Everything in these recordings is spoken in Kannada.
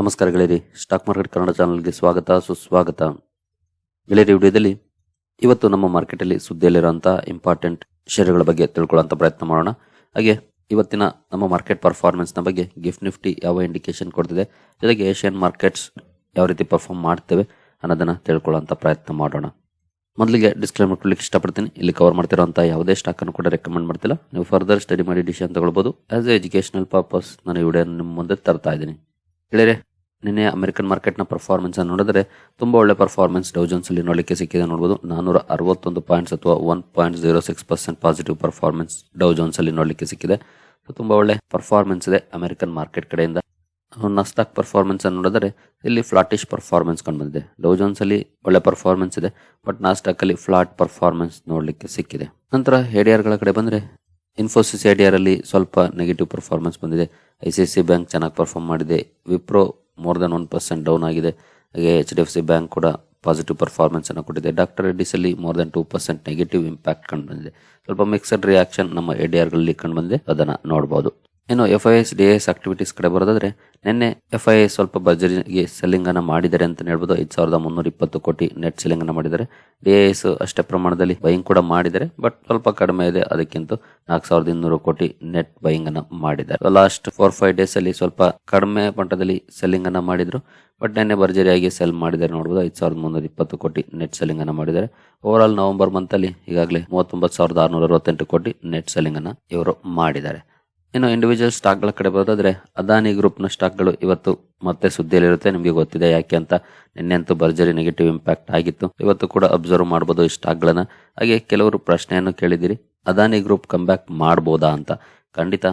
ನಮಸ್ಕಾರ ಗೆಳೆಯರಿ. ಸ್ಟಾಕ್ ಮಾರ್ಕೆಟ್ ಕನ್ನಡ ಚಾನಲ್ಗೆ ಸ್ವಾಗತ, ಸುಸ್ವಾಗತ. ಗೆಳೆಯರಿ, ವಿಡಿಯೋದಲ್ಲಿ ಇವತ್ತು ನಮ್ಮ ಮಾರ್ಕೆಟಲ್ಲಿ ಸುದ್ದಿಯಲ್ಲಿರುವಂತಹ ಇಂಪಾರ್ಟೆಂಟ್ ಷೇರುಗಳ ಬಗ್ಗೆ ತಿಳ್ಕೊಳ್ಳುವಂತ ಪ್ರಯತ್ನ ಮಾಡೋಣ. ಹಾಗೆ ಇವತ್ತಿನ ನಮ್ಮ ಮಾರ್ಕೆಟ್ ಪರ್ಫಾರ್ಮೆನ್ಸ್ನ ಬಗ್ಗೆ ಗಿಫ್ಟ್ ನಿಫ್ಟಿ ಯಾವ ಇಂಡಿಕೇಶನ್ ಕೊಡ್ತಿದೆ, ಜೊತೆಗೆ ಏಷ್ಯನ್ ಮಾರ್ಕೆಟ್ಸ್ ಯಾವ ರೀತಿ ಪರ್ಫಾರ್ಮ್ ಮಾಡ್ತೇವೆ ಅನ್ನೋದನ್ನು ತಿಳ್ಕೊಳ್ಳೋಂಥ ಪ್ರಯತ್ನ ಮಾಡೋಣ. ಮೊದಲಿಗೆ ಡಿಸ್ಕ್ಲೇಮರ್ ಕೊಡ್ಲಿಕ್ಕೆ ಇಷ್ಟಪಡ್ತೀನಿ. ಇಲ್ಲಿ ಕವರ್ ಮಾಡ್ತಿರೋಂಥ ಯಾವುದೇ ಸ್ಟಾಕ್ ಅನ್ನು ಕೂಡ ರೆಕಮೆಂಡ್ ಮಾಡ್ತಿಲ್ಲ. ನೀವು ಫರ್ದರ್ ಸ್ಟಡಿ ಮಾಡಿ ಡಿಸಿಷನ್ ತಗೊಳ್ಬೋದು. ಆಸ್ ಎ ಎಜುಕೇಷನಲ್ ಪರ್ಪಸ್ ನಾನು ಈ ವಿಡಿಯೋ ನಿಮ್ಮ ಮುಂದೆ ತರ್ತಾ ಇದ್ದೀನಿ. ಗೆಳೆಯರೆ ನಿನ್ನೆ ಅಮೆರಿಕನ್ ಮಾರ್ಕೆಟ್ನ ಪರ್ಫಾರ್ಮೆನ್ಸ್ ಅನ್ನು ನೋಡಿದ್ರೆ ತುಂಬಾ ಒಳ್ಳೆ ಪರ್ಫಾರ್ಮೆನ್ಸ್ ಡೌಜನ್ಸ್ ಅಲ್ಲಿ ನೋಡಲಿಕ್ಕೆ ಸಿಕ್ಕಿದೆ ನೋಡಬಹುದು ನಾನೂರ ಅರವತ್ತೊಂದು ಪಾಯಿಂಟ್ಸ್ ಅಥವಾ one point zero six percent positive performance Dow Jones ಅಲ್ಲಿ ನೋಡಲಿಕ್ಕೆ ಸಿಕ್ಕಿದೆ. ಸೊ ತುಂಬಾ ಒಳ್ಳೆ ಪರ್ಫಾರ್ಮೆನ್ಸ್ ಇದೆ ಅಮೆರಿಕನ್ ಮಾರ್ಕೆಟ್ ಕಡೆಯಿಂದ. ನಸ್ತಾಕ್ ಪರ್ಫಾರ್ಮೆನ್ಸ್ ಅನ್ನು ನೋಡಿದ್ರೆ ಇಲ್ಲಿ ಫ್ಲಾಟಿಶ್ ಪರ್ಫಾರ್ಮೆನ್ಸ್ ಕಂಡು ಬಂದಿದೆ ಡೌಜನ್ಸ್ ಅಲ್ಲಿ ಒಳ್ಳೆ ಪರ್ಫಾರ್ಮೆನ್ಸ್ ಇದೆ ಬಟ್ ನಾಸ್ಟಾಕ್ ಅಲ್ಲಿ ಫ್ಲಾಟ್ ಪರ್ಫಾರ್ಮೆನ್ಸ್ ನೋಡಲಿಕ್ಕೆ ಸಿಕ್ಕಿದೆ. ನಂತರ ಹೇಡಿಯರ್ಗಳ ಕಡೆ ಬಂದ್ರೆ ಇನ್ಫೋಸಿಸ್ ಐಡಿಯಾರಲ್ಲಿ ಸ್ವಲ್ಪ ನೆಗೆಟಿವ್ ಪರ್ಫಾರ್ಮೆನ್ಸ್ ಬಂದಿದೆ. ಐ ಸಿ ಸಿ ಬ್ಯಾಂಕ್ ಚೆನ್ನಾಗಿ ಪರ್ಫಾರ್ಮ್ ಮಾಡಿದೆ. Wipro more than one percent down ಆಗಿದೆ. ಹಾಗೆ H D F C bank ಕೂಡ ಪಾಸಿಟಿವ್ ಪರ್ಫಾರ್ಮೆನ್ಸ್ ಅನ್ನು ಕೊಟ್ಟಿದೆ. Doctor ರೆಡ್ಡಿಸಲ್ಲಿ more than two percent negative impact ಕಂಡು ಬಂದಿದೆ. ಸ್ವಲ್ಪ ಮಿಕ್ಸಡ್ ರಿಯಾಕ್ಷನ್ ನಮ್ಮ ಎಡಿಆರ್ಗಳಲ್ಲಿ ಕಂಡು ಬಂದಿದೆ. ಅದನ್ನು ನೋಡಬಹುದು ಇನ್ನು F I S D S activities ಕಡೆ ಬರೋದಾದ್ರೆ, ನಿನ್ನೆ ಎಫ್ ಐ ಎಸ್ ಸ್ವಲ್ಪ ಬಜರಿಗೆ ಸೆಲ್ಲಿಂಗ್ ಅನ್ನ ಮಾಡಿದ್ದಾರೆ ಅಂತ ಹೇಳ್ಬೋದು. ಐದು ಸಾವಿರದ ಮುನ್ನೂರ ಇಪ್ಪತ್ತು ಕೋಟಿ ನೆಟ್ ಸೆಲ್ಲಿಂಗ್ ಅನ್ನ ಮಾಡಿದ್ದಾರೆ. ಡಿ ಎಸ್ ಅಷ್ಟೇ ಪ್ರಮಾಣದಲ್ಲಿ ಬೈಯಿಂಗ್ ಕೂಡ ಮಾಡಿದ್ದಾರೆ. ಬಟ್ ಸ್ವಲ್ಪ ಕಡಿಮೆ ಇದೆ. ಅದಕ್ಕಿಂತ ನಾಲ್ಕು ಸಾವಿರದ ಇನ್ನೂರು ಕೋಟಿ ನೆಟ್ ಬೈಯಿಂಗ್ ಮಾಡಿದ್ದಾರೆ. ಲಾಸ್ಟ್ ಫೋರ್ ಫೈವ್ ಡೇಸ್ ಅಲ್ಲಿ ಸ್ವಲ್ಪ ಕಡಿಮೆ ಮಟ್ಟದಲ್ಲಿ ಸೆಲ್ಲಿಂಗ್ ಅನ್ನ ಮಾಡಿದ್ರು. ಬಟ್ ನಿನ್ನೆ ಭರ್ಜರಿಯಾಗಿ ಸೆಲ್ ಮಾಡಿದ್ದಾರೆ ನೋಡಬಹುದು ಐದು ಸಾವಿರದ ಮುನ್ನೂರ ಇಪ್ಪತ್ತು ಕೋಟಿ ನೆಟ್ ಸೆಲ್ಲಿಂಗ್ ಮಾಡಿದ್ದಾರೆ. ಓವರ್ ಆಲ್ ನವೆಂಬರ್ ಮಂತ್ ಅಲ್ಲಿ ಈಗಾಗಲೇ ಮೂವತ್ತೊಂಬತ್ತು ಸಾವಿರದ ಆರುನೂರ ಅರವತ್ತೆಂಟು ಕೋಟಿ ನೆಟ್ ಸೆಲ್ಲಿಂಗ್ ಇವರು ಮಾಡಿದ್ದಾರೆ. ಇನ್ನು ಇಂಡಿವಿಜುವಲ್ ಸ್ಟಾಕ್ಗಳ ಕಡೆ ಬರೋದಾದ್ರೆ ಅದಾನಿ ಗ್ರೂಪ್ನ ಸ್ಟಾಕ್ಗಳು ಇವತ್ತು ಮತ್ತೆ ಸುದ್ದಿಯಲ್ಲಿರುತ್ತೆ. ನಿಮಗೆ ಗೊತ್ತಿದೆ ಯಾಕೆ ಅಂತ. ನಿನ್ನೆಂತೂ ಭರ್ಜರಿ ನೆಗೆಟಿವ್ ಇಂಪ್ಯಾಕ್ಟ್ ಆಗಿತ್ತು. ಇವತ್ತು ಕೂಡ ಅಬ್ಸರ್ವ್ ಮಾಡಬಹುದು ಈ ಸ್ಟಾಕ್ಗಳನ್ನ ಹಾಗೆ ಕೆಲವರು ಪ್ರಶ್ನೆಯನ್ನು ಕೇಳಿದಿರಿ ಅದಾನಿ ಗ್ರೂಪ್ ಕಮ್ ಬ್ಯಾಕ್ ಮಾಡ್ಬೋದಾ ಅಂತ. ಖಂಡಿತ.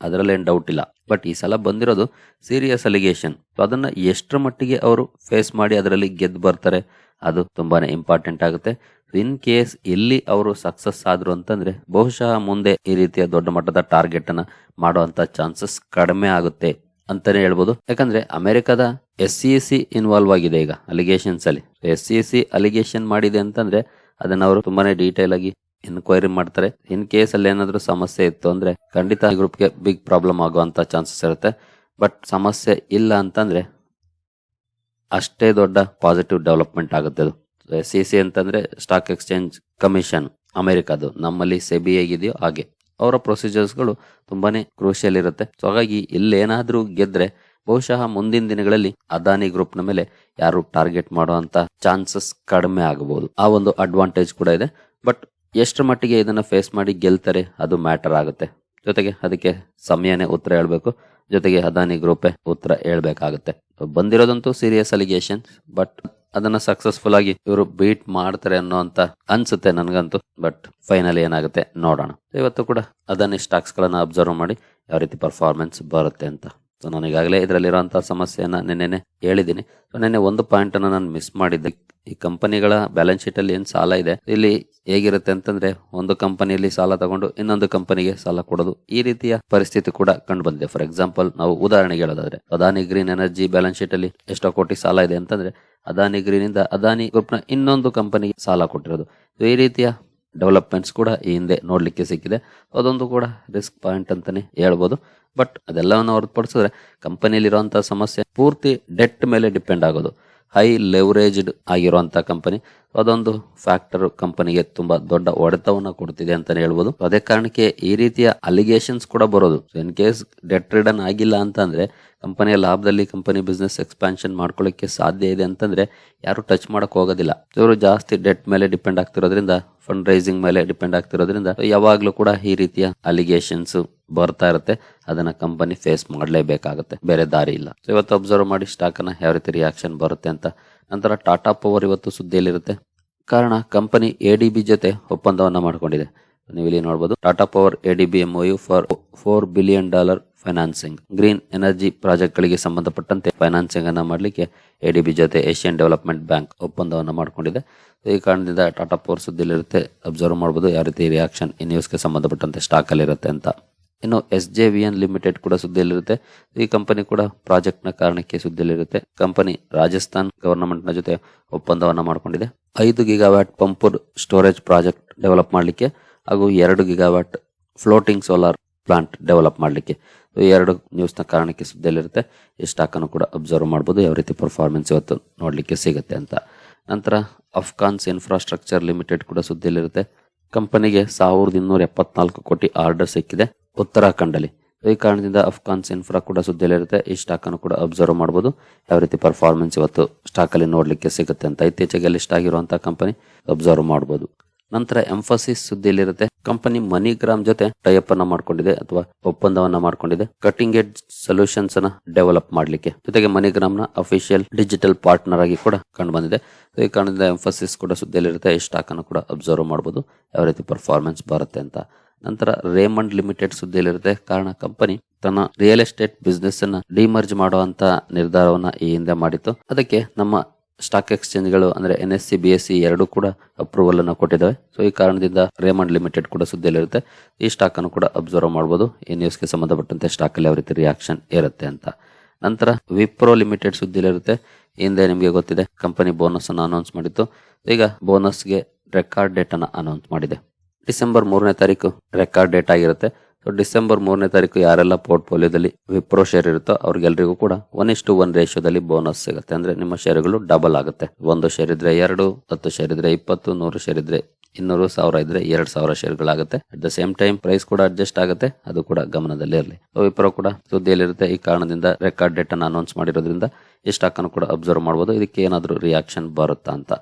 ಅದರಲ್ಲೇನು ಡೌಟ್ ಇಲ್ಲ. ಬಟ್ ಈ ಸಲ ಬಂದಿರೋದು ಸೀರಿಯಸ್ ಅಲಿಗೇಷನ್ ಅದನ್ನು ಎಷ್ಟರ ಮಟ್ಟಿಗೆ ಅವರು ಫೇಸ್ ಮಾಡಿ ಅದರಲ್ಲಿ ಗೆದ್ದು ಬರ್ತಾರೆ, ಅದು ತುಂಬಾ ಇಂಪಾರ್ಟೆಂಟ್ ಆಗುತ್ತೆ. ಇನ್ ಕೇಸ್ ಎಲ್ಲಿ ಅವರು ಸಕ್ಸಸ್ ಆದ್ರು ಅಂತಂದ್ರೆ, ಬಹುಶಃ ಮುಂದೆ ಈ ರೀತಿಯ ದೊಡ್ಡ ಮಟ್ಟದ ಟಾರ್ಗೆಟ್ ಅನ್ನ ಮಾಡುವಂತ ಚಾನ್ಸಸ್ ಕಡಿಮೆ ಆಗುತ್ತೆ ಅಂತಾನೆ ಹೇಳ್ಬೋದು. ಯಾಕಂದ್ರೆ ಅಮೆರಿಕದ ಎಸ್ ಸಿ ಸಿ ಇನ್ವಾಲ್ವ್ ಆಗಿದೆ ಈಗ ಅಲಿಗೇಷನ್ಸ್ ಅಲ್ಲಿ. ಎಸ್ ಸಿ ಸಿ ಅಲಿಗೇಷನ್ ಮಾಡಿದೆ ಅಂತಂದ್ರೆ, ಅದನ್ನ ಅವರು ತುಂಬಾನೇ ಡೀಟೇಲ್ ಆಗಿ ಎನ್ಕ್ವೈರಿ ಮಾಡ್ತಾರೆ. ಇನ್ ಕೇಸ್ ಅಲ್ಲಿ ಏನಾದ್ರೂ ಸಮಸ್ಯೆ ಇತ್ತು ಅಂದ್ರೆ ಖಂಡಿತ ಈ ಗ್ರೂಪ್ಗೆ ಬಿಗ್ ಪ್ರಾಬ್ಲಮ್ ಆಗುವಂತ ಚಾನ್ಸಸ್ ಇರುತ್ತೆ. ಬಟ್ ಸಮಸ್ಯೆ ಇಲ್ಲ ಅಂತಂದ್ರೆ ಅಷ್ಟೇ ದೊಡ್ಡ ಪಾಸಿಟಿವ್ ಡೆವಲಪ್ಮೆಂಟ್ ಆಗುತ್ತೆ ಅದು. ಸಿ ಸಿ ಅಂತಂದ್ರೆ ಸ್ಟಾಕ್ ಎಕ್ಸ್ಚೇಂಜ್ ಕಮಿಷನ್ ಅಮೆರಿಕಾದು. ನಮ್ಮಲ್ಲಿ ಸೆಬಿ ಹೇಗಿದೆಯೋ ಹಾಗೆ. ಅವರ ಪ್ರೊಸೀಜರ್ಸ್ಗಳು ತುಂಬಾನೇ ಕ್ರೂಷಿಯಲ್ ಇರುತ್ತೆ. ಸೊ ಹಾಗಾಗಿ ಇಲ್ಲೇನಾದ್ರೂ ಗೆದ್ರೆ ಬಹುಶಃ ಮುಂದಿನ ದಿನಗಳಲ್ಲಿ ಅದಾನಿ ಗ್ರೂಪ್ನ ಮೇಲೆ ಯಾರು ಟಾರ್ಗೆಟ್ ಮಾಡುವಂತ ಚಾನ್ಸಸ್ ಕಡಿಮೆ ಆಗಬಹುದು ಆ ಒಂದು ಅಡ್ವಾಂಟೇಜ್ ಕೂಡ ಇದೆ. ಬಟ್ ಎಷ್ಟರ ಮಟ್ಟಿಗೆ ಇದನ್ನು ಫೇಸ್ ಮಾಡಿ ಗೆಲ್ತಾರೆ ಅದು ಮ್ಯಾಟರ್ ಆಗುತ್ತೆ. ಜೊತೆಗೆ ಅದಕ್ಕೆ ಸಮಯನೇ ಉತ್ತರ ಹೇಳಬೇಕು. ಜೊತೆಗೆ ಅದಾನಿ ಗ್ರೂಪೇ ಉತ್ತರ ಹೇಳ್ಬೇಕಾಗುತ್ತೆ. ಬಂದಿರೋದಂತೂ ಸೀರಿಯಸ್ ಅಲಿಗೇಷನ್ ಬಟ್ ಅದನ್ನ ಸಕ್ಸಸ್ಫುಲ್ ಆಗಿ ಇವರು ಬೀಟ್ ಮಾಡ್ತಾರೆ ಅನ್ನೋ ಅಂತ ಅನ್ಸುತ್ತೆ ನನಗಂತೂ. ಬಟ್ ಫೈನಲ್ ಏನಾಗುತ್ತೆ ನೋಡೋಣ. ಇವತ್ತು ಕೂಡ ಅದಾನಿ ಸ್ಟಾಕ್ಸ್ ಗಳನ್ನ ಅಬ್ಸರ್ವ್ ಮಾಡಿ ಯಾವ ರೀತಿ ಪರ್ಫಾರ್ಮೆನ್ಸ್ ಬರುತ್ತೆ ಅಂತ. ಸೊ ನಾನು ಈಗಾಗಲೇ ಇದರಲ್ಲಿರುವಂತಹ ಸಮಸ್ಯೆಯನ್ನು ನಿನ್ನೆನೆ ಹೇಳಿದ್ದೀನಿ. ಸೊ ನಿನ್ನೆ ಒಂದು ಪಾಯಿಂಟ್ ಅನ್ನ ನಾನು ಮಿಸ್ ಮಾಡಿದ್ದೆ. ಈ ಕಂಪನಿಗಳ ಬ್ಯಾಲೆನ್ಸ್ ಶೀಟ್ ಅಲ್ಲಿ ಏನ್ ಸಾಲ ಇದೆ? ಇಲ್ಲಿ ಹೇಗಿರುತ್ತೆ ಅಂತಂದ್ರೆ, ಒಂದು ಕಂಪನಿಯಲ್ಲಿ ಸಾಲ ತಗೊಂಡು ಇನ್ನೊಂದು ಕಂಪನಿಗೆ ಸಾಲ ಕೊಡೋದು ಈ ರೀತಿಯ ಪರಿಸ್ಥಿತಿ ಕೂಡ ಕಂಡು ಬಂದಿದೆ ಫಾರ್ ಎಕ್ಸಾಂಪಲ್ ನಾವು ಉದಾಹರಣೆಗೆ ಹೇಳೋದಾದ್ರೆ Adani green energy balance sheet ಅಲ್ಲಿ ಎಷ್ಟೋ ಕೋಟಿ ಸಾಲ ಇದೆ ಅಂತಂದ್ರೆ ಅದಾನಿ ಗ್ರೀನ್ ಇಂದ ಅದಾನಿ ಗ್ರೂಪ್ನ ಇನ್ನೊಂದು ಕಂಪನಿಗೆ ಸಾಲ ಕೊಟ್ಟಿರೋದು. ಈ ರೀತಿಯ ಡೆವಲಪ್ಮೆಂಟ್ಸ್ ಕೂಡ ಈ ಹಿಂದೆ ನೋಡ್ಲಿಕ್ಕೆ ಸಿಕ್ಕಿದೆ. ಅದೊಂದು ಕೂಡ ರಿಸ್ಕ್ ಪಾಯಿಂಟ್ ಅಂತಾನೆ ಹೇಳ್ಬೋದು. ಬಟ್ ಅದೆಲ್ಲವನ್ನು ಹೊರತುಪಡಿಸಿದ್ರೆ ಕಂಪನಿಯಲ್ಲಿರುವಂಥ ಸಮಸ್ಯೆ ಪೂರ್ತಿ ಡೆಟ್ ಮೇಲೆ ಡಿಪೆಂಡ್ ಆಗೋದು. ಹೈ ಲೆವರೇಜ್ಡ್ ಆಗಿರುವಂಥ ಕಂಪನಿ ಅದೊಂದು ಫ್ಯಾಕ್ಟರ್ ಕಂಪನಿಗೆ ತುಂಬಾ ದೊಡ್ಡ ಹೊಡೆತವನ್ನ ಕೊಡ್ತಿದೆ ಅಂತಾನೆ ಹೇಳ್ಬೋದು. ಅದೇ ಕಾರಣಕ್ಕೆ ಈ ರೀತಿಯ ಅಲಿಗೇಷನ್ಸ್ ಕೂಡ ಬರೋದು. ಇನ್ ಕೇಸ್ ಡೆಟ್ ರಿಡನ್ ಆಗಿಲ್ಲ ಅಂತಂದ್ರೆ, ಕಂಪನಿಯ ಲಾಭದಲ್ಲಿ ಕಂಪನಿ ಬಿಸ್ನೆಸ್ ಎಕ್ಸ್ಪಾನ್ಷನ್ ಮಾಡ್ಕೊಳ್ಳಿಕ್ಕೆ ಸಾಧ್ಯ ಇದೆ ಅಂತಂದ್ರೆ, ಯಾರು ಟಚ್ ಮಾಡಕ್ ಹೋಗೋದಿಲ್ಲ. ಇವರು ಜಾಸ್ತಿ ಡೆಟ್ ಮೇಲೆ ಡಿಪೆಂಡ್ ಆಗ್ತಿರೋದ್ರಿಂದ ಫಂಡ್ ರೈಸಿಂಗ್ ಮೇಲೆ ಡಿಪೆಂಡ್ ಆಗ್ತಿರೋದ್ರಿಂದ, ಯಾವಾಗ್ಲೂ ಕೂಡ ಈ ರೀತಿಯ ಅಲಿಗೇಷನ್ಸ್ ಬರ್ತಾ ಇರುತ್ತೆ. ಅದನ್ನ ಕಂಪನಿ ಫೇಸ್ ಮಾಡಲೇಬೇಕಾಗುತ್ತೆ. ಬೇರೆ ದಾರಿ ಇಲ್ಲ. ಇವತ್ತು ಅಬ್ಸರ್ವ್ ಮಾಡಿ ಸ್ಟಾಕ್ ಅನ್ನ ಯಾವ ರೀತಿ ರಿಯಾಕ್ಷನ್ ಬರುತ್ತೆ ಅಂತ ನಂತರ ಟಾಟಾ ಪವರ್ ಇವತ್ತು ಸುದ್ದಿಯಲ್ಲಿರುತ್ತೆ. ಕಾರಣ, ಕಂಪನಿ ಎಡಿಬಿ ಜೊತೆ ಒಪ್ಪಂದವನ್ನ ಮಾಡಿಕೊಂಡಿದೆ. ನೀವು ಇಲ್ಲಿ ನೋಡಬಹುದು Tata power ADB MOU for four billion dollar financing. Green energy project ಗಳಿಗೆ ಸಂಬಂಧಪಟ್ಟಂತೆ ಫೈನಾನ್ಸಿಂಗ್ ಅನ್ನ ಮಾಡಲಿಕ್ಕೆ ಬಿ ಜೊತೆ ಏಷ್ಯನ್ ಡೆವಲಪ್ಮೆಂಟ್ ಬ್ಯಾಂಕ್ ಒಪ್ಪಂದವನ್ನು ಮಾಡಿಕೊಂಡಿದೆ. ಈ ಕಾರಣದಿಂದ ಟಾಟಾ ಪವರ್ ಸುದ್ದಿಲಿರುತ್ತೆ ಅಬ್ಸರ್ವ್ ಮಾಡಬಹುದು ಯಾವ ರೀತಿ ರಿಯಾಕ್ಷನ್ ಈ ನ್ಯೂಸ್ಗೆ ಸಂಬಂಧಪಟ್ಟಂತೆ ಸ್ಟಾಕ್ ಅಲ್ಲಿ ಇರುತ್ತೆ ಅಂತ. ಇನ್ನು S J V N limited ಕೂಡ ಸುದ್ದಿಯಲ್ಲಿರುತ್ತೆ. ಈ ಕಂಪನಿ ಕೂಡ ಪ್ರಾಜೆಕ್ಟ್ನ ಕಾರಣಕ್ಕೆ ಸುದ್ದಿಯಲ್ಲಿರುತ್ತೆ. ಕಂಪನಿ ರಾಜಸ್ಥಾನ್ ಗವರ್ನಮೆಂಟ್ನ ಜೊತೆ ಒಪ್ಪಂದವನ್ನು ಮಾಡಿಕೊಂಡಿದೆ. ಐದು gigawatt pumped storage project develop ಮಾಡಲಿಕ್ಕೆ ಹಾಗೂ ಎರಡು gigawatt floating solar plant develop ಮಾಡಲಿಕ್ಕೆ. ಎರಡು ನ್ಯೂಸ್ನ ಕಾರಣಕ್ಕೆ ಸುದ್ದಿಯಲ್ಲಿರುತ್ತೆ. ಈ ಸ್ಟಾಕನ್ನು ಕೂಡ ಅಬ್ಸರ್ವ್ ಮಾಡ್ಬೋದು. ಯಾವ ರೀತಿ ಪರ್ಫಾರ್ಮೆನ್ಸ್ ಇವತ್ತು ನೋಡಲಿಕ್ಕೆ ಸಿಗುತ್ತೆ ಅಂತ. ನಂತರ ಅಫ್ಘಾನ್ಸ್ ಇನ್ಫ್ರಾಸ್ಟ್ರಕ್ಚರ್ ಲಿಮಿಟೆಡ್ ಕೂಡ ಸುದ್ದಿಯಲ್ಲಿರುತ್ತೆ. ಕಂಪನಿಗೆ ಸಾವಿರದ ಇನ್ನೂರ ಎಪ್ಪತ್ನಾಲ್ಕು ಕೋಟಿ ಆರ್ಡರ್ ಸಿಕ್ಕಿದೆ. ಉತ್ತರಾಖಂಡಲ್ಲಿ. ಈ ಕಾರಣದಿಂದ ಅಫ್ಘಾನ್ಸ್ ಇನ್ಫ್ರಾ ಕೂಡ ಸುದ್ದಿಯಲ್ಲಿರುತ್ತೆ. ಈ ಸ್ಟಾಕ್ ಅನ್ನು ಕೂಡ ಅಬ್ಸರ್ವ್ ಮಾಡಬಹುದು ಯಾವ ರೀತಿ ಪರ್ಫಾರ್ಮೆನ್ಸ್ ಇವತ್ತು ಸ್ಟಾಕ್ ಅಲ್ಲಿ ನೋಡ್ಲಿಕ್ಕೆ ಸಿಗುತ್ತೆ ಅಂತ. ಇತ್ತೀಚೆಗೆ ಲಿಸ್ಟ್ ಆಗಿರುವಂತಹ ಕಂಪನಿ ಅಬ್ಸರ್ವ್ ಮಾಡಬಹುದು ನಂತರ ಎಂಫಸಿಸ್ ಸುದ್ದಿಯಲ್ಲಿರುತ್ತೆ. ಕಂಪನಿ ಮನಿಗ್ರಾಮ್ ಜೊತೆ ಟೈಅಪ್ ಅನ್ನ ಮಾಡ್ಕೊಂಡಿದೆ ಅಥವಾ ಒಪ್ಪಂದವನ್ನ ಮಾಡ್ಕೊಂಡಿದೆ. ಕಟಿಂಗ್ ಎಡ್ ಸೊಲ್ಯೂಷನ್ಸ್ ಅನ್ನ ಡೆವಲಪ್ ಮಾಡ್ಲಿಕ್ಕೆ. ಜೊತೆಗೆ ಮನಿಗ್ರಾಮ್ನ ಅಫಿಷಿಯಲ್ ಡಿಜಿಟಲ್ ಪಾರ್ಟ್ನರ್ ಆಗಿ ಕೂಡ ಕಂಡು ಬಂದಿದೆ ಈ ಕಾರಣದಿಂದ ಎಂಫಸಿಸ್ ಕೂಡ ಸುದ್ದಿಯಲ್ಲಿರುತ್ತೆ. ಈ ಸ್ಟಾಕ್ ಅನ್ನು ಕೂಡ ಅಬ್ಸರ್ವ್ ಮಾಡಬಹುದು ಯಾವ ರೀತಿ ಪರ್ಫಾರ್ಮೆನ್ಸ್ ಬರುತ್ತೆ ಅಂತ. ನಂತರ ರೇಮಂಡ್ ಲಿಮಿಟೆಡ್ ಸುದ್ದಿಯಲ್ಲಿರುತ್ತೆ. ಕಾರಣ ಕಂಪನಿ ತನ್ನ ರಿಯಲ್ ಎಸ್ಟೇಟ್ ಬಿಸ್ನೆಸ್ ಅನ್ನ ಡಿಮರ್ಜ್ ಮಾಡುವಂತ ನಿರ್ಧಾರವನ್ನ ಈ ಹಿಂದೆ ಮಾಡಿತ್ತು. ಅದಕ್ಕೆ ನಮ್ಮ ಸ್ಟಾಕ್ ಎಕ್ಸ್ಚೇಂಜ್ಗಳು ಅಂದ್ರೆ N S E B S E ಎರಡು ಕೂಡ ಅಪ್ರೂವಲ್ ಅನ್ನು ಕೊಟ್ಟಿದ್ದಾವೆ. ಸೊ, ಈ ಕಾರಣದಿಂದ ರೇಮಂಡ್ ಲಿಮಿಟೆಡ್ ಕೂಡ ಸುದ್ದಿಯಲ್ಲಿರುತ್ತೆ. ಈ ಸ್ಟಾಕ್ ಅನ್ನು ಕೂಡ ಅಬ್ಸರ್ವ್ ಮಾಡಬಹುದು ಈ ನ್ಯೂಸ್ಗೆ ಸಂಬಂಧಪಟ್ಟಂತೆ ಸ್ಟಾಕ್ ಅಲ್ಲಿ ಯಾವ ರೀತಿ ರಿಯಾಕ್ಷನ್ ಇರುತ್ತೆ ಅಂತ. ನಂತರ ವಿಪ್ರೋ ಲಿಮಿಟೆಡ್ ಸುದ್ದಿಯಲ್ಲಿರುತ್ತೆ. ಹಿಂದೆ ನಿಮಗೆ ಗೊತ್ತಿದೆ, ಕಂಪನಿ ಬೋನಸ್ ಅನ್ನು ಅನೌನ್ಸ್ ಮಾಡಿತ್ತು. ಈಗ ಬೋನಸ್ಗೆ ರೆಕಾರ್ಡ್ ಡೇಟ್ ಅನ್ನು ಅನೌನ್ಸ್ ಮಾಡಿದೆ. ಡಿಸೆಂಬರ್ ಮೂರನೇ ತಾರೀಕು ರೆಕಾರ್ಡ್ ಡೇಟ್ ಆಗಿರುತ್ತೆ. ಸೊ ಡಿಸೆಂಬರ್ ಮೂರನೇ ತಾರೀಕು ಯಾರೆಲ್ಲ ಪೋರ್ಟ್ಫೋಲಿಯೋದಲ್ಲಿ ವಿಪ್ರೋ ಶೇರ್ ಇರುತ್ತೋ ಅವ್ರಿಗೆಲ್ರಿಗೂ ಕೂಡ ಒನ್ ಇಷ್ಟು ಒನ್ ರೇಷಿಯೋದಲ್ಲಿ ಬೋನಸ್ ಸಿಗುತ್ತೆ. ಅಂದ್ರೆ ನಿಮ್ಮ ಶೇರುಗಳು ಡಬಲ್ ಆಗುತ್ತೆ. ಒಂದು ಶೇರ್ ಇದ್ರೆ ಎರಡು, ಹತ್ತು ಶೇರ್ ಇದ್ರೆ ಇಪ್ಪತ್ತು, ನೂರು ಶೇರ್ ಇದ್ರೆ ಇನ್ನೂರು ಸಾವಿರ ಇದ್ರೆ ಎರಡ್ ಸಾವಿರ ಶೇರ್ಗಳಾಗುತ್ತೆ. At the same time price ಕೂಡ ಅಡ್ಜಸ್ಟ್ ಆಗುತ್ತೆ. ಅದು ಕೂಡ ಗಮನದಲ್ಲಿ ಇರಲಿ. ವಿಪ್ರೋ ಕೂಡ ಸುದ್ದಿಯಲ್ಲಿರುತ್ತೆ. ಈ ಕಾರಣದಿಂದ ರೆಕಾರ್ಡ್ ಡೇಟ್ ಅನ್ನು ಅನೌನ್ಸ್ ಮಾಡಿರೋದ್ರಿಂದ ಈ ಸ್ಟಾಕ್ ಕೂಡ ಅಬ್ಸರ್ವ್ ಮಾಡಬಹುದು ಇದಕ್ಕೆ ಏನಾದರೂ ರಿಯಾಕ್ಷನ್ ಬರುತ್ತಾ ಅಂತ.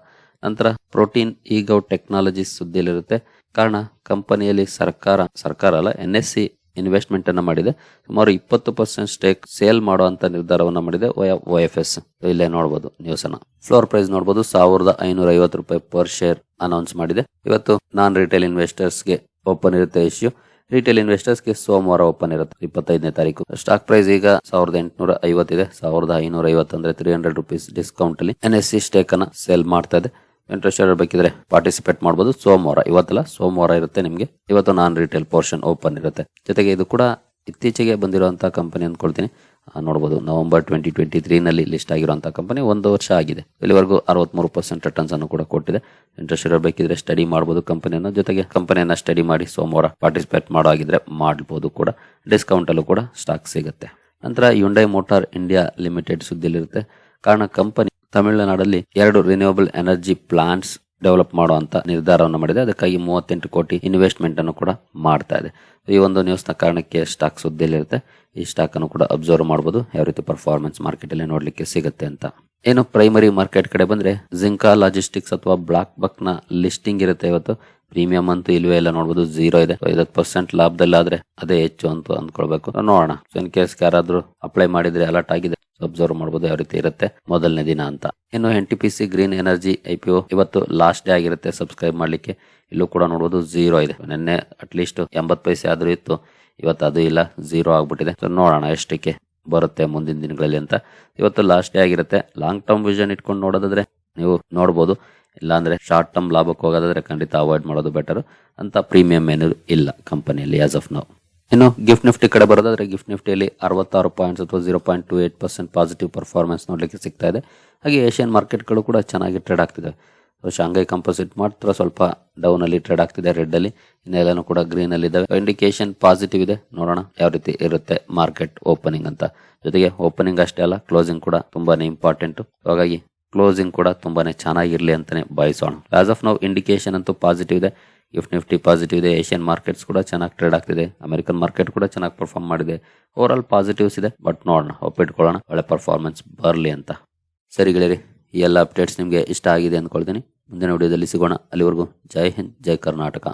ನಂತರ ಪ್ರೋಟೀನ್ ಈಗೌ ಟೆಕ್ನಾಲಜೀಸ್ ಸುದ್ದಿಯಲ್ಲಿರುತ್ತೆ. ಕಾರಣ ಕಂಪನಿಯಲ್ಲಿ ಸರ್ಕಾರ ಸರ್ಕಾರ ಅಲ್ಲ ಎನ್ ಎಸ್ ಸಿ ಇನ್ವೆಸ್ಟ್ಮೆಂಟ್ ಅನ್ನ ಮಾಡಿದೆ. ಸುಮಾರು ಇಪ್ಪತ್ತು ಪರ್ಸೆಂಟ್ ಸ್ಟೇಕ್ ಸೇಲ್ ಮಾಡುವಂತ ನಿರ್ಧಾರವನ್ನ ಮಾಡಿದೆ ಒ ಎಫ್ ಎಸ್ ಇಲ್ಲೇ ನೋಡಬಹುದು ನ್ಯೂಸ್ ಅನ್ನ. ಫ್ಲೋರ್ ಪ್ರೈಸ್ ನೋಡಬಹುದು ಸಾವಿರದ ಐನೂರ ಐವತ್ತು ರೂಪಾಯಿ ಪರ್ ಶೇರ್ ಅನೌನ್ಸ್ ಮಾಡಿದೆ. ಇವತ್ತು ನಾನ್ ರಿಟೇಲ್ ಇನ್ವೆಸ್ಟರ್ಸ್ಗೆ ಓಪನ್ ಇರುತ್ತೆ ಇಶ್ಯೂ ರಿಟೇಲ್ ಇನ್ವೆಸ್ಟರ್ಸ್ಗೆ ಸೋಮವಾರ ಓಪನ್ ಇರುತ್ತೆ, ಇಪ್ಪತ್ತೈದನೇ ತಾರೀಕು. ಸ್ಟಾಕ್ ಪ್ರೈಸ್ ಈಗ ಸಾವಿರದ ಎಂಟುನೂರ ಐವತ್ತಿದೆ ಸಾವಿರದ ಐನೂರ ಐವತ್ತು ಅಂದ್ರೆ ತ್ರೀ ಹಂಡ್ರೆಡ್ ರುಪೀಸ್ ಡಿಸ್ಕೌಂಟ್ ಅಲ್ಲಿ ಎನ್ ಎಸ್ ಸಿ ಸ್ಟೇಕ್ ಅನ್ನ ಸೇಲ್ ಮಾಡ್ತಾ ಇದೆ. ಇಂಟ್ರೆಸ್ಟ್ ಬೇಕಿದ್ರೆ ಪಾರ್ಟಿಸಿಪೇಟ್ ಮಾಡಬಹುದು ಸೋಮವಾರ, ಇವತ್ತಲ್ಲ ಸೋಮವಾರ ಇರುತ್ತೆ ನಿಮಗೆ. ಇವತ್ತು ನಾನ್ ರಿಟೇಲ್ ಪೋರ್ಷನ್ ಓಪನ್ ಇರುತ್ತೆ. ಜೊತೆಗೆ ಇದು ಕೂಡ ಇತ್ತೀಚೆಗೆ ಬಂದಿರುವಂತಹ ಕಂಪನಿ ಅಂದ್ಕೊಳ್ತೀನಿ ನೋಡಬಹುದು ನವೆಂಬರ್ ಟ್ವೆಂಟಿ ಟ್ವೆಂಟಿ ತ್ರೀ ನಲ್ಲಿ ಲಿಸ್ಟ್ ಆಗಿರುವಂತಹ ಕಂಪನಿ ಒಂದು ವರ್ಷ ಆಗಿದೆ. ಇಲ್ಲಿವರೆಗೂ ಅರವತ್ಮೂರು ಪರ್ಸೆಂಟ್ ರಿಟರ್ನ್ಸ್ ಅನ್ನು ಕೂಡ ಕೊಟ್ಟಿದೆ. ಇಂಟ್ರೆಸ್ಟ್ ಬೇಕಿದ್ರೆ ಸ್ಟಡಿ ಮಾಡಬಹುದು ಕಂಪನಿಯನ್ನು ಜೊತೆಗೆ ಕಂಪನಿಯನ್ನು ಸ್ಟಡಿ ಮಾಡಿ ಸೋಮವಾರ ಪಾರ್ಟಿಸಿಪೇಟ್ ಮಾಡೋ ಆಗಿದ್ರೆ ಮಾಡಬಹುದು ಕೂಡ. ಡಿಸ್ಕೌಂಟ್ ಅಲ್ಲೂ ಕೂಡ ಸ್ಟಾಕ್ ಸಿಗುತ್ತೆ. ನಂತರ ಯುಂಡೈ ಮೋಟಾರ್ ಇಂಡಿಯಾ ಲಿಮಿಟೆಡ್ ಸುದ್ದಿಲಿರುತ್ತೆ ಕಾರಣ ಕಂಪನಿ ತಮಿಳುನಾಡಲ್ಲಿ ಎರಡು ರಿನ್ಯೂವಬಲ್ ಎನರ್ಜಿ ಪ್ಲಾಂಟ್ಸ್ ಡೆವಲಪ್ ಮಾಡುವಂತ ನಿರ್ಧಾರವನ್ನು ಮಾಡಿದೆ. ಅದಕ್ಕಾಗಿ ಮೂವತ್ತೆಂಟು ಕೋಟಿ ಇನ್ವೆಸ್ಟ್ಮೆಂಟ್ ಅನ್ನು ಕೂಡ ಮಾಡ್ತಾ ಇದೆ. ಈ ಒಂದು ನ್ಯೂಸ್ನ ಕಾರಣಕ್ಕೆ ಸ್ಟಾಕ್ ಸುದ್ದಿಯಲ್ಲಿರುತ್ತೆ ಈ ಸ್ಟಾಕ್ ಅನ್ನು ಕೂಡ ಅಬ್ಸರ್ವ್ ಮಾಡಬಹುದು ಯಾವ ರೀತಿ ಪರ್ಫಾರ್ಮೆನ್ಸ್ ಮಾರ್ಕೆಟ್ ಅಲ್ಲಿ ನೋಡ್ಲಿಕ್ಕೆ ಸಿಗುತ್ತೆ ಅಂತ. ಏನು ಪ್ರೈಮರಿ ಮಾರ್ಕೆಟ್ ಕಡೆ ಬಂದ್ರೆ ಜಿಂಕಾ ಲಾಜಿಸ್ಟಿಕ್ಸ್ ಅಥವಾ ಬ್ಲಾಕ್ ಬಕ್ನ ಲಿಸ್ಟಿಂಗ್ ಇರುತ್ತೆ ಇವತ್ತು. ಪ್ರೀಮಿಯಂ ಅಂತೂ ಇಲ್ವೇ ಇಲ್ಲ ನೋಡಬಹುದು ಜೀರೋ ಇದೆ. ಐವತ್ತು ಪರ್ಸೆಂಟ್ ಲಾಭದಲ್ಲಾದ್ರೆ ಅದೇ ಹೆಚ್ಚು ಅಂತ ಅಂದ್ಕೊಳ್ಬೇಕು. ನೋಡೋಣ. ಇನ್ ಕೇಸ್ ಯಾರಾದ್ರೂ ಅಪ್ಲೈ ಮಾಡಿದ್ರೆ ಅಲರ್ಟ್ ಆಗಿದೆ. ಅಬ್ಸರ್ವ್ ಮಾಡಬಹುದು ಯಾವ ರೀತಿ ಇರುತ್ತೆ, ಮೊದಲನೇ ದಿನ ಅಂತ. ಇನ್ನು N T P C green energy I P ಇವತ್ತು ಲಾಸ್ಟ್ ಡೇ ಆಗಿರುತ್ತೆ ಸಬ್ಸ್ಕ್ರೈಬ್ ಮಾಡಲಿಕ್ಕೆ. ಇಲ್ಲೂ ಕೂಡ ನೋಡಬಹುದು ಝೀರೋ ಇದೆ. ನಿನ್ನೆ ಅಟ್ಲೀಸ್ಟ್ ಎಂಬತ್ತು ಪೈಸೆ ಆದರೂ ಇತ್ತು. ಇವತ್ತು ಅದು ಇಲ್ಲ ಝೀರೋ ಆಗ್ಬಿಟ್ಟಿದೆ. ಸೊ ನೋಡೋಣ ಎಷ್ಟಕ್ಕೆ ಬರುತ್ತೆ ಮುಂದಿನ ದಿನಗಳಲ್ಲಿ ಅಂತ. ಇವತ್ತು ಲಾಸ್ಟ್ ಡೇ ಆಗಿರುತ್ತೆ. ಲಾಂಗ್ ಟರ್ಮ್ ವಿಷನ್ ಇಟ್ಕೊಂಡು ನೋಡೋದಾದ್ರೆ ನೀವು ನೋಡಬಹುದು ಇಲ್ಲಾಂದ್ರೆ ಶಾರ್ಟ್ ಟರ್ಮ್ ಲಾಭಕ್ಕೆ ಹೋಗೋದಾದ್ರೆ ಖಂಡಿತ ಅವಾಯ್ಡ್ ಮಾಡೋದು ಬೆಟರ್ ಅಂತ ಪ್ರೀಮಿಯಂ ಏನು ಇಲ್ಲ ಕಂಪನಿಯಲ್ಲಿ ಆಸ್ ಆಫ್ ನಾವು ಇನ್ನು ಗಿಫ್ಟ್ ನಿಫ್ಟಿ ಕಡೆ ಬರೋದಾದ್ರೆ ಗಿಫ್ಟ್ ನಿಫ್ಟಿಯಲ್ಲಿ ಅರವತ್ತಾರು ಪಾಯಿಂಟ್ಸ್ ಅಥವಾ zero point two eight percent positive performance ನೋಡಲಿಕ್ಕೆ ಸಿಗ್ತಾ ಇದೆ. ಹಾಗೆ ಏಷ್ಯನ್ ಮಾರ್ಕೆಟ್ಗಳು ಕೂಡ ಚೆನ್ನಾಗಿ ಟ್ರೇಡ್ ಆಗ್ತಿದೆ. ಶಾಂಘೈ ಕಂಪೋಸಿಟ್ ಮಾತ್ರ ಸ್ವಲ್ಪ ಡೌನ್ ಅಲ್ಲಿ ಟ್ರೇಡ್ ಆಗ್ತಿದೆ ರೆಡ್ ಅಲ್ಲಿ. ಇನ್ನೆಲ್ಲನೂ ಕೂಡ ಗ್ರೀನ್ ಅಲ್ಲಿ ಇದಾವೆ ಇಂಡಿಕೇಶನ್ ಪಾಸಿಟಿವ್ ಇದೆ. ನೋಡೋಣ ಯಾವ ರೀತಿ ಇರುತ್ತೆ ಮಾರ್ಕೆಟ್ ಓಪನಿಂಗ್ ಅಂತ. ಜೊತೆಗೆ ಓಪನಿಂಗ್ ಅಷ್ಟೇ ಅಲ್ಲ ಕ್ಲೋಸಿಂಗ್ ಕೂಡ ತುಂಬಾನೇ ಇಂಪಾರ್ಟೆಂಟ್ ಹಾಗಾಗಿ ಕ್ಲೋಸಿಂಗ್ ಕೂಡ ತುಂಬಾನೇ ಚೆನ್ನಾಗಿರಲಿ ಅಂತಾನೆ ಬಯಸೋಣ ಆಸ್ ಆಫ್ ನೌ ಇಂಡಿಕೇಶನ್ ಅಂತೂ ಪಾಸಿಟಿವ್ ಇದೆ. ಗಿಫ್ಟ್ ನಿಫ್ಟಿ ಪಾಸಿಟಿವ್ ಇದೆ ಏಷ್ಯನ್ ಮಾರ್ಕೆಟ್ಸ್ ಕೂಡ ಚೆನ್ನಾಗಿ ಟ್ರೇಡ್ ಆಗ್ತಿದೆ ಅಮೆರಿಕನ್ ಮಾರ್ಕೆಟ್ ಕೂಡ ಚೆನ್ನಾಗಿ ಪರ್ಫಾರ್ಮ್ ಮಾಡಿದೆ. ಓವರ್ ಆಲ್ ಪಾಸಿಟಿವ್ಸ್ ಇದೆ ಬಟ್ ನೋಡೋಣ, ಒಪ್ಪಿಟ್ಕೊಳ್ಳೋಣ, ಒಳ್ಳೆ ಪರ್ಫಾರ್ಮೆನ್ಸ್ ಬರಲಿ ಅಂತ. ಸರಿ ಗೆಳೆಯರಿ, ಈ ಎಲ್ಲ ಅಪ್ಡೇಟ್ಸ್ ನಿಮಗೆ ಇಷ್ಟ ಆಗಿದೆ ಅಂದ್ಕೊಳ್ತೀನಿ. ಮುಂದಿನ ವಿಡಿಯೋದಲ್ಲಿ ಸಿಗೋಣ. ಅಲ್ಲಿವರೆಗೂ ಜೈ ಹಿಂದ್, ಜೈ ಕರ್ನಾಟಕ.